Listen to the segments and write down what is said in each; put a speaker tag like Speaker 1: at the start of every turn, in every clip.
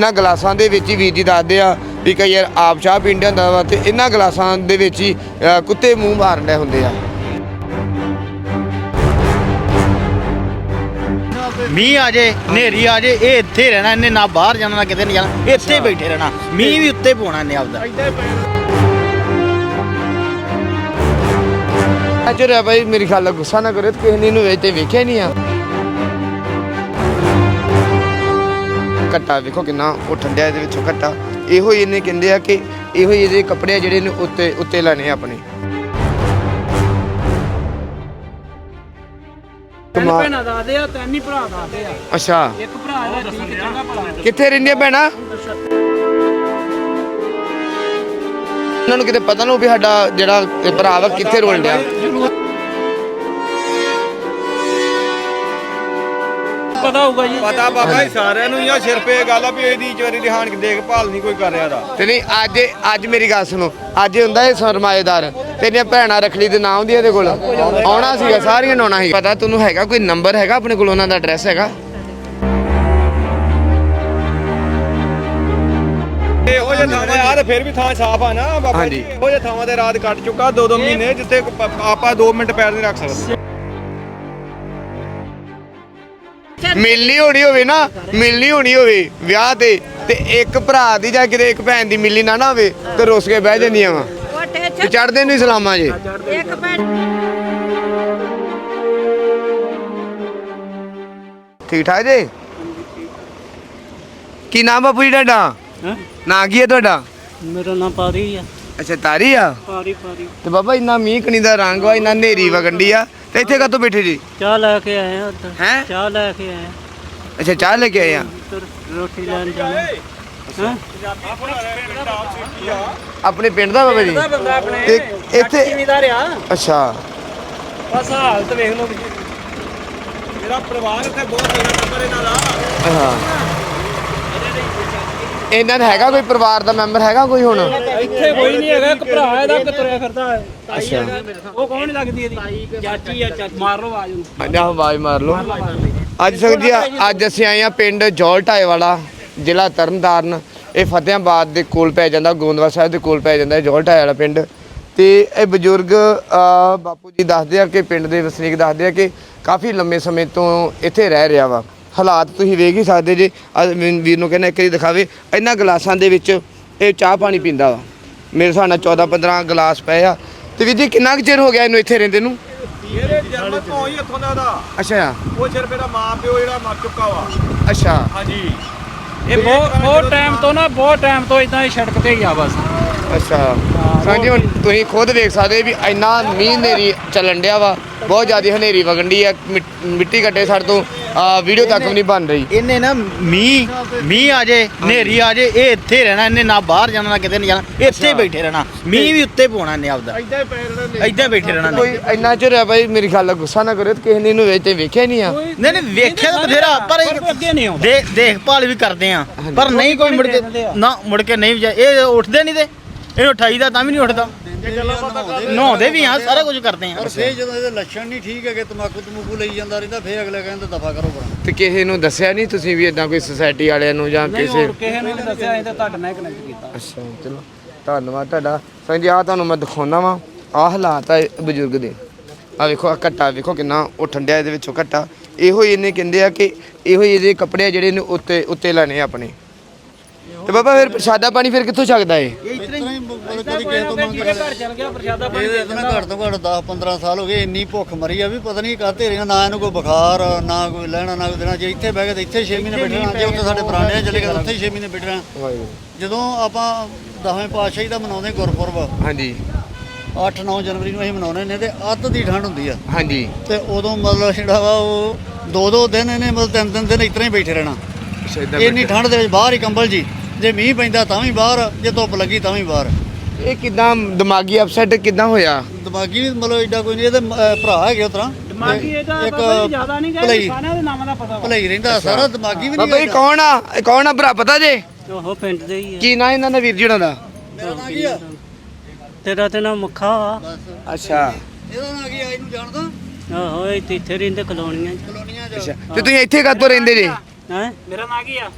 Speaker 1: ਇਹਨਾਂ ਗਲਾਸਾਂ ਦੇ ਵਿੱਚ ਹੀ ਵੀਰ ਜੀ ਦੱਸਦੇ ਆ ਵੀ ਕਈ ਵਾਰ ਆਪ ਚਾਹ ਪੀਂਦੇ ਹੁੰਦਾ ਵਾ ਤੇ ਇਹਨਾਂ ਗਲਾਸਾਂ ਦੇ ਵਿੱਚ ਹੀ ਅ, ਕੁੱਤੇ ਮੂੰਹ ਮਾਰਨ ਦੇ ਹੁੰਦੇ ਆ।
Speaker 2: ਮੀਂਹ ਆ ਜੇ ਹਨੇਰੀ ਆ ਜੇ ਇਹ ਇੱਥੇ ਹੀ ਰਹਿਣਾ ਇਹਨੇ ਨਾ ਬਾਹਰ ਜਾਣਾ ਨਾ ਕਿਤੇ ਨਹੀਂ ਜਾਣਾ ਇੱਥੇ ਹੀ ਬੈਠੇ ਰਹਿਣਾ। ਮੀਂਹ ਵੀ ਉੱਤੇ ਪਾਉਣਾ ਇਹਨੇ ਆਪਦਾ।
Speaker 1: ਅਜਰ ਹੈ ਭਾਈ ਮੇਰੀ ਖਿਆਲ ਨਾਲ ਗੁੱਸਾ ਨਾ ਕਰੇ ਤੇ ਕਿਸੇ ਨੇ ਇਹਨੂੰ ਵੇਚ ਤੇ ਵੇਖਿਆ ਹੀ ਨਹੀਂ ਆ। ਕੱਟਾ ਵੇਖੋ ਕਿੰਨਾ ਉਹ ਠੰਡਿਆ ਇਹਦੇ ਵਿੱਚੋਂ ਕੱਟਾ ਇਹੋ ਹੀ ਇਹਨੇ ਕਹਿੰਦੇ ਆ ਕਿ ਇਹੋ ਹੀ ਇਹਦੇ ਕੱਪੜੇ ਆ ਜਿਹੜੇ ਨੇ ਉੱਤੇ ਉੱਤੇ ਲੈਣੇ ਆ ਆਪਣੇ।
Speaker 3: ਤਿੰਨ। ਭੈਣਾਂ ਦੱਸਦੇ ਆ ਤਿੰਨ ਹੀ ਭਰਾ ਦੱਸਦੇ ਆ।
Speaker 1: ਅੱਛਾ।
Speaker 3: ਇੱਕ ਭਰਾ ਇਹਦਾ ਠੀਕ ਚੰਗਾ ਭਲਾ
Speaker 1: ਕਿੱਥੇ ਰਹਿੰਦੀਆਂ ਭੈਣਾਂ? ਉਹਨਾਂ ਨੂੰ ਕਿਤੇ ਪਤਾ ਨਾ ਹੋਵੇ ਸਾਡਾ ਜਿਹੜਾ ਭਰਾ ਵਾ ਕਿੱਥੇ ਰੋਲ ਡਿਆ।
Speaker 3: ਪਤਾ ਹੋਊਗਾ ਜੀ।
Speaker 4: ਪਤਾ ਬਾਬਾ ਜੀ ਸਾਰਿਆਂ ਨੂੰ ਹੀ ਆ ਸਿਰ ਪੇ ਗੱਲ ਆ ਵੀ ਇਹਦੀ ਚੋਰੀ ਦੀ ਹਾਨ ਦੇਖਭਾਲ ਨਹੀਂ ਕੋਈ ਕਰ ਰਿਹਾ ਦਾ
Speaker 1: ਤੇ ਨਹੀਂ ਅੱਜ ਅੱਜ ਮੇਰੀ ਗੱਲ ਸੁਣੋ ਅੱਜ ਹੁੰਦਾ ਇਹ ਸਰਮਾਏਦਾਰ। ਤੇਰੀਆਂ ਭੈਣਾਂ ਰਖਲੀ ਦੇ ਨਾਮ ਦੀ ਇਹਦੇ ਕੋਲ। ਆਉਣਾ ਸੀਗਾ ਸਾਰੀਆਂ ਨੂੰ ਆਉਣਾ ਸੀ। ਪਤਾ ਤੁਹਾਨੂੰ ਹੈਗਾ ਕੋਈ ਨੰਬਰ ਹੈਗਾ ਆਪਣੇ ਕੋਲ ਉਹਨਾਂ ਦਾ ਐਡਰੈਸ ਹੈਗਾ?
Speaker 4: ਇਹੋ ਜਿਹੇ ਥਾਵਾਂ ਆ ਤੇ ਫਿਰ ਵੀ ਥਾਂ ਸਾਫ਼ ਆ ਨਾ ਬਾਬਾ
Speaker 1: ਹਾਂਜੀ।
Speaker 4: ਜੀ ਇਹੋ ਜਿਹੇ ਥਾਵਾਂ ਤੇ ਰਾਤ ਕੱਟ ਚੁੱਕਾ ਦੋ ਦੋ ਮਹੀਨੇ ਜਿੱਥੇ ਪ- ਆਪਾਂ 2 ਮਿੰਟ ਪੈਰ ਨਹੀਂ ਰੱਖ ਸਕਦੇ।
Speaker 1: ਮਿਲਣੀ ਹੋਣੀ ਹੋਵੇ ਨਾ ਮਿਲਣੀ ਹੋਣੀ ਹੋਵੇ ਵਿਆਹ ਤੇ ਤੇ ਇੱਕ ਭਰਾ ਦੀ ਜਾਂ ਕਿਤੇ ਇੱਕ ਭੈਣ ਦੀ ਮਿਲਣੀ ਨਾ ਨਾ ਹੋਵੇ ਤੇ ਰੁੱਸ ਕੇ ਬਹਿ ਜਾਂਦੀਆਂ ਵਾ। ਚੜਦੇ ਨੂੰ ਸਲਾਮਾਂ ਜੇ।
Speaker 5: ਇੱਕ ਭੈਣ
Speaker 1: ਠੀਕ ਠਾਕ ਜੇ? ਕੀ ਨਾਮ ਬਾਪੂ ਜੀ ਤੁਹਾਡਾ? ਨਾਂ ਕੀ ਹੈ ਤੁਹਾਡਾ?
Speaker 3: ਮੇਰਾ ਨਾਮ ਪਾਰੀ ਆ।
Speaker 1: ਅੱਛਾ ਤਾਰੀ ਆ?
Speaker 3: ਪਾਰੀ ਪਾਰੀ
Speaker 1: ਤੇ ਬਾਬਾ ਇੰਨਾ ਮੀਂਹ ਕਣੀ ਦਾ ਰੰਗ ਵਾ ਇੰਨਾ ਨੇਰੀ ਵਗੰਡੀ ਆ। ਤੇ ਇੱਥੇ ਕਾਤੋਂ ਬੈਠੇ ਜੀ?
Speaker 3: ਚਾਹ ਲੈ ਕੇ ਆਏ ਆ ਉੱਧਰ।
Speaker 1: ਹੈਂ?
Speaker 3: ਚਾਹ ਲੈ ਕੇ ਆਏ ਆ।
Speaker 1: ਅੱਛਾ ਚਾਹ ਲੈ ਕੇ ਆਏ ਆ?
Speaker 3: ਉੱਧਰ ਰੋਟੀ ਲੈਣ ਜਾਣਾ। ਹਾਂ?
Speaker 1: ਆਪਣੇ ਪਿੰਡ ਦਾ ਬਾਬਾ ਜੀ?
Speaker 3: ਬੰਦਾ ਆਪਣੇ।
Speaker 1: ਤੇ ਇੱਥੇ
Speaker 3: ਜ਼ਿਮੀਦਾਰ ਆ।
Speaker 1: ਅੱਛਾ।
Speaker 3: ਬਸ ਹਾਲਤ ਵੇਖ ਲਓ
Speaker 4: ਮੇਰਾ ਪਰਿਵਾਰ ਇੱਥੇ ਬਹੁਤ ਤੇਰਾ ਨੰਬਰ ਇਹਨਾਂ ਦਾ
Speaker 1: ਹਾਂ। ਇਹਨਾਂ ਦਾ ਹੈਗਾ ਕੋਈ ਪਰਿਵਾਰ ਦਾ ਮੈਂਬਰ ਹੈਗਾ ਕੋਈ ਹੁਣ?
Speaker 3: ਇੱਥੇ ਕੋਈ ਨਹੀਂ ਹੈਗਾ ਇੱਕ ਭਰਾ ਇਹਦਾ ਕਿ ਤੁਰਿਆ ਫਿਰਦਾ ਹੈ।
Speaker 1: ਅੱਛਾ।
Speaker 3: ਉਹ ਕੌਣ ਲੱਗਦੀ ਇਹਦੀ? ਚਾਚੀ ਆ ਚਾਚੀ। ਮਾਰ ਲਓ ਆਵਾਜ਼ ਨੂੰ
Speaker 1: ਅੱਜ ਆਵਾਜ਼ ਮਾਰ ਲਓ। ਅੱਜ ਸੰਗਤ ਜੀ ਅੱਜ ਅਸੀਂ ਆਏ ਆ ਪਿੰਡ ਜੌਲ ਢਾਏ ਵਾਲਾ ਜ਼ਿਲ੍ਹਾ ਤਰਨਤਾਰਨ। ਇਹ ਫਤਿਆਬਾਦ ਦੇ ਕੋਲ ਪੈ ਜਾਂਦਾ ਗੋਂਦਵਾਲ ਸਾਹਿਬ ਦੇ ਕੋਲ ਪੈ ਜਾਂਦਾ ਜੌਲ ਢਾਏ ਵਾਲਾ ਪਿੰਡ। ਤੇ ਇਹ ਬਜ਼ੁਰਗ ਬਾਪੂ ਜੀ ਦੱਸਦੇ ਆ ਕਿ ਪਿੰਡ ਦੇ ਵਸਨੀਕ ਦੱਸਦੇ ਆ ਕਿ ਕਾਫੀ ਲੰਮੇ ਸਮੇਂ ਤੋਂ ਇੱਥੇ ਰਹਿ ਰਿਹਾ ਵਾ। ਹਾਲਾਤ ਤੁਸੀਂ ਵੇਖ ਹੀ ਸਕਦੇ ਜੇ ਵੀਰ ਨੂੰ ਕਹਿੰਦਾ ਇੱਕ ਵਾਰੀ ਦਿਖਾਵੇ ਇਹਨਾਂ ਗਲਾਸਾਂ ਦੇ ਵਿੱਚ ਇਹ ਚਾਹ ਪਾਣੀ ਪੀਂਦਾ ਵਾ। ਮੇਰੇ ਹਿਸਾਬ ਨਾਲ 14 15 ਗਲਾਸ ਪਏ ਆ। ਤੇ ਵੀਰ ਜੀ ਕਿੰਨਾ ਕੁ ਚਿਰ ਹੋ ਗਿਆ ਇਹਨੂੰ ਇੱਥੇ ਰਹਿੰਦੇ ਨੂੰ?
Speaker 4: ਇਹਦੇ ਜਨਮ ਤੋਂ ਹੀ ਇੱਥੋਂ ਦਾ ਦਾ।
Speaker 1: ਅੱਛਾ।
Speaker 4: ਉਹ ਸਿਰਫ ਇਹਦਾ ਮਾਂ ਪਿਓ ਜਿਹੜਾ ਮਰ ਚੁੱਕਾ ਵਾ।
Speaker 1: ਅੱਛਾ।
Speaker 4: ਹਾਂਜੀ।
Speaker 3: ਇਹ ਬਹੁਤ ਬਹੁਤ ਟਾਈਮ ਤੋਂ ਨਾ ਬਹੁਤ ਟਾਈਮ ਤੋਂ ਇਦਾਂ ਹੀ ਸੜਕ ਤੇ ਹੀ ਆ ਬਸ।
Speaker 1: ਅੱਛਾ। ਸਾਂਝੀ ਹੁਣ ਤੁਸੀਂ ਖੁਦ ਵੇਖ ਸਕਦੇ ਵੀ ਇੰਨਾ ਮੀਂਹ ਹਨੇਰੀ ਚੱਲਣ ਡਿਆ ਵਾ। ਬਹੁਤ ਜ਼ਿਆਦਾ ਹਨੇਰੀ ਵਗਣ ਡਈ ਆ। ਮਿੱਟ- ਕੱਟੇ ਸਾਡੇ ਤੋਂ। ਆ ਵੀਡੀਓ ਤੱਕ ਵੀ ਨਹੀਂ ਬਣ ਰਹੀ।
Speaker 2: ਇਹਨੇ ਨਾ ਮੀਂਹ ਮੀਂਹ ਆ ਜੇ ਹਨੇਰੀ ਆ ਜੇ ਇਹ ਇੱਥੇ ਰਹਿਣਾ ਇਹਨੇ ਨਾ ਬਾਹਰ ਜਾਣਾ ਨਾ ਕਿਤੇ ਨਹੀਂ ਜਾਣਾ ਇੱਥੇ ਹੀ ਬੈਠੇ ਰਹਿਣਾ। ਮੀਂਹ ਵੀ ਉੱਤੇ ਪਾਉਣਾ ਇਹਨੇ ਆਪਦਾ।
Speaker 4: ਇੱਦਾਂ ਹੀ ਪੈਰ
Speaker 2: ਬੈਠੇ ਰਹਿਣਾ
Speaker 1: ਕੋਈ ਇੰਨਾ ਚਿਰ ਹੈ ਬਾਈ ਮੇਰੇ ਖਿਆਲ ਨਾਲ ਗੁੱਸਾ ਨਾ ਕਰੇ ਤੇ ਕਿਸੇ ਨੇ ਇਹਨੂੰ ਵੇਚ ਤੇ ਵੇਖਿਆ ਨਹੀਂ ਆ।
Speaker 2: ਨਹੀਂ ਨਹੀਂ ਵੇਖਿਆ ਤਾਂ ਬਥੇਰਾ ਪਰ
Speaker 3: ਅੱਗੇ ਨਹੀਂ ਆਉਂਦਾ।
Speaker 2: ਦੇ ਦੇਖਭਾਲ ਵੀ ਕਰਦੇ ਆ। ਪਰ ਨਹੀਂ ਕੋਈ ਮੁੜ ਕੇ ਨਾ ਮੁੜ ਕੇ ਨਹੀਂ ਇਹ ਉੱਠਦੇ ਨਹੀਂ ਤੇ। ਇਹਨੂੰ ਉਠਾਈਦਾ ਤਾਂ ਵੀ ਨਹੀਂ ਉੱਠਦਾ। ਨਹਾਉਂਦੇ ਵੀ ਆ ਸਾਰਾ ਕੁਝ ਕਰਦੇ ਆ।
Speaker 6: ਪਰ ਫੇਰ ਜਦੋਂ ਇਹਦੇ ਲੱਛਣ ਨਹੀਂ ਠੀਕ ਹੈਗੇ ਤਮਾਕੂ ਤਮੂਕੂ ਲਈ ਜਾਂਦਾ ਰਹਿੰਦਾ ਫੇਰ ਅਗਲੇ ਕਹਿੰਦੇ ਦਫਾ ਕਰੋ ਪਰਾਂ
Speaker 1: ਤੇ ਕਿਸੇ ਨੂੰ ਦੱਸਿਆ ਨਹੀਂ ਤੁਸੀਂ ਵੀ ਇਦਾਂ ਕੋਈ ਸੁਸਾਇਟੀ ਵਾਲਿਆਂ ਨੂੰ ਜਾਂ ਕਿਸੇ
Speaker 3: ਕਿਸੇ ਨੇ ਨਹੀਂ ਦੱਸਿਆ ਅਸੀਂ ਤਾਂ ਤੁਹਾਡੇ ਨਾਲ ਕਨੈਕਟ ਕੀਤਾ।
Speaker 1: ਅੱਛਾ ਚਲੋ। ਧੰਨਵਾਦ ਤੁਹਾਡਾ। ਸੰਜੀ ਆ ਤੁਹਾਨੂੰ ਮੈਂ ਦਿਖਾਉਣਾ ਵਾ। ਆ ਹਾਲਾਤ ਆ ਇਹ ਬਜ਼ੁਰਗ ਦੇ। ਆ ਵੇਖੋ ਆ ਘੱਟਾ ਵੇਖੋ ਕਿੰਨਾ ਉਹ ਠੰਡਿਆ ਇਹਦੇ ਵਿੱਚੋਂ ਘੱਟਾ। ਇਹੋ ਹੀ ਇਹਨੇ ਕਹਿੰਦੇ ਆ ਕਿ ਇਹੋ ਹੀ ਇਹਦੇ ਕੱਪੜੇ ਆ ਜਿਹੜੇ ਨੇ ਉੱਤੇ ਉੱਤੇ ਲੈਣੇ ਆ ਆਪਣੇ। ਤੇ ਬਾਬਾ ਫਿਰ ਪ੍ਰਸ਼ਾਦਾ ਪਾਣੀ ਫਿਰ ਕਿੱਥੋਂ ਛਕਦਾ ਏ
Speaker 6: ਇਸ ਤਰ੍ਹਾਂ ਹੀ ਮਤਲਬ ਕਦੀ ਕਿਸੇ ਤੋਂ ਮੰਗ
Speaker 3: ਜਿਹਦੇ ਘਰ ਚਲ ਗਿਆ ਪ੍ਰਸ਼ਾਦਾ ਪਾਣੀ
Speaker 6: ਇਹਦੇ ਤਾਂ ਨਾ ਘੱਟ ਤੋਂ ਘੱਟ 10 15 ਸਾਲ ਹੋ ਗਏ ਇੰਨੀ ਭੁੱਖ ਮਰੀ ਆ ਵੀ ਪਤਾ ਨਹੀਂ ਕਾਹਤੇ ਰਹੀਆਂ ਨਾ ਇਹਨੂੰ ਕੋਈ ਬੁਖਾਰ ਨਾ ਕੋਈ ਲੈਣਾ ਨਾ ਕੋਈ ਦੇਣਾ। ਜੇ ਇੱਥੇ ਬਹਿ ਗਏ ਤਾਂ ਇੱਥੇ 6 ਮਹੀਨੇ ਬੈਠਣਾ ਜੇ ਉੱਥੇ ਸਾਡੇ ਪੁਰਾਣੇ ਚਲੇ ਗਏ ਤਾਂ ਉੱਥੇ 6 ਮਹੀਨੇ ਬੈਠਣਾ। ਜਦੋਂ ਆਪਾਂ ਦਸਵੇਂ ਪਾਤਸ਼ਾਹੀ ਦਾ ਮਨਾਉਂਦੇ ਗੁਰਪੁਰਬ।
Speaker 1: ਹਾਂਜੀ।
Speaker 6: 8 9 ਜਨਵਰੀ ਨੂੰ ਅਸੀਂ ਮਨਾਉਂਦੇ ਨੇ ਤੇ ਅੱਧ ਦੀ ਠੰਡ ਹੁੰਦੀ ਆ।
Speaker 1: ਹਾਂਜੀ।
Speaker 6: ਤੇ ਉਦੋਂ ਮਤਲਬ ਜਿਹੜਾ ਵਾ ਉਹ ਦੋ ਦੋ ਦਿਨ ਇਹਨੇ ਮਤਲਬ ਤਿੰਨ ਤਿੰਨ ਦਿਨ ਇਸ ਤਰ੍ਹਾਂ ਹੀ ਬੈਠੇ ਰਹਿਣਾ। ਇੰਨੀ ਠੰਡ ਦੇ ਵਿੱਚ ਬਾਹਰ ਹੀ ਕੰਬਲ ਜੀ। ਜੇ ਮੀਂਹ ਪੈਂਦਾ ਤਾਂ ਵੀ ਬਾਹਰ ਜੇ ਧੁੱਪ ਲੱਗੀ ਤਾਂ ਵੀ ਬਾਹਰ।
Speaker 1: ਇਹ ਕਿਦਾਂ ਦਿਮਾਗੀ ਅਪਸੈਟ ਕਿਦਾਂ ਹੋਇਆ?
Speaker 6: ਦਿਮਾਗੀ ਵੀ ਮਤਲਬ ਏਡਾ ਕੋਈ ਨਹੀਂ ਇਹਦੇ ਅਹ, ਭਰਾ ਹੈਗੇ ਉਸ ਤਰ੍ਹਾਂ।
Speaker 3: ਦਿਮਾਗੀ ਇਹਦਾ
Speaker 6: ਇੱਕ
Speaker 3: ਬਾਬਾ ਜੀ ਜ਼ਿਆਦਾ ਨਹੀਂ ਗਏ
Speaker 6: ਭਲਾਈ।
Speaker 3: ਸਾਰਿਆਂ ਦੇ ਨਾਮਾਂ ਦਾ ਪਤਾ ਵਾ।
Speaker 6: ਭਲਾਈ ਰਹਿੰਦਾ ਸਾਰਾ ਦਿਮਾਗੀ ਵੀ
Speaker 1: ਬਾਬਾ
Speaker 6: ਨਹੀਂ
Speaker 1: ਜੀ ਕੌਣ ਆ? ਇਹ ਕੌਣ ਆ ਭਰਾ ਪਤਾ ਜੇ?
Speaker 3: ਉਹ ਪਿੰਡ ਦੇ ਹੀ ਆ।
Speaker 1: ਕੀ ਨਾਂ ਇਹਨਾਂ ਦਾ ਵੀਰ ਜੀ ਉਹਨਾਂ ਦਾ?
Speaker 6: ਮੇਰਾ ਨਾਂ ਕੀ ਆ?
Speaker 3: ਤੇਰਾ ਤੇ ਨਾ ਮੁੱਖਾ ਵਾ।
Speaker 6: ਬਸ।
Speaker 1: ਅੱਛਾ।
Speaker 6: ਇਹਦਾ ਨਾਂ ਕੀ ਆ? ਇਹਨੂੰ ਜਾਣਦਾ?
Speaker 3: ਆਹੋ ਇਹ ਤੇ ਇੱਥੇ ਰਹਿੰਦੇ ਕਲੋਨੀਆਂ 'ਚ।
Speaker 6: ਕਲੋਨੀਆਂ
Speaker 1: ਅੱਛਾ।
Speaker 6: ਚ
Speaker 1: ਤੇ ਤੁਸੀਂ ਇੱਥੇ ਕਾਤੋਂ ਰਹਿੰਦੇ ਜੇ?
Speaker 3: ਹੈ? ਮੇਰਾ ਨਾਂ ਕੀ ਆ?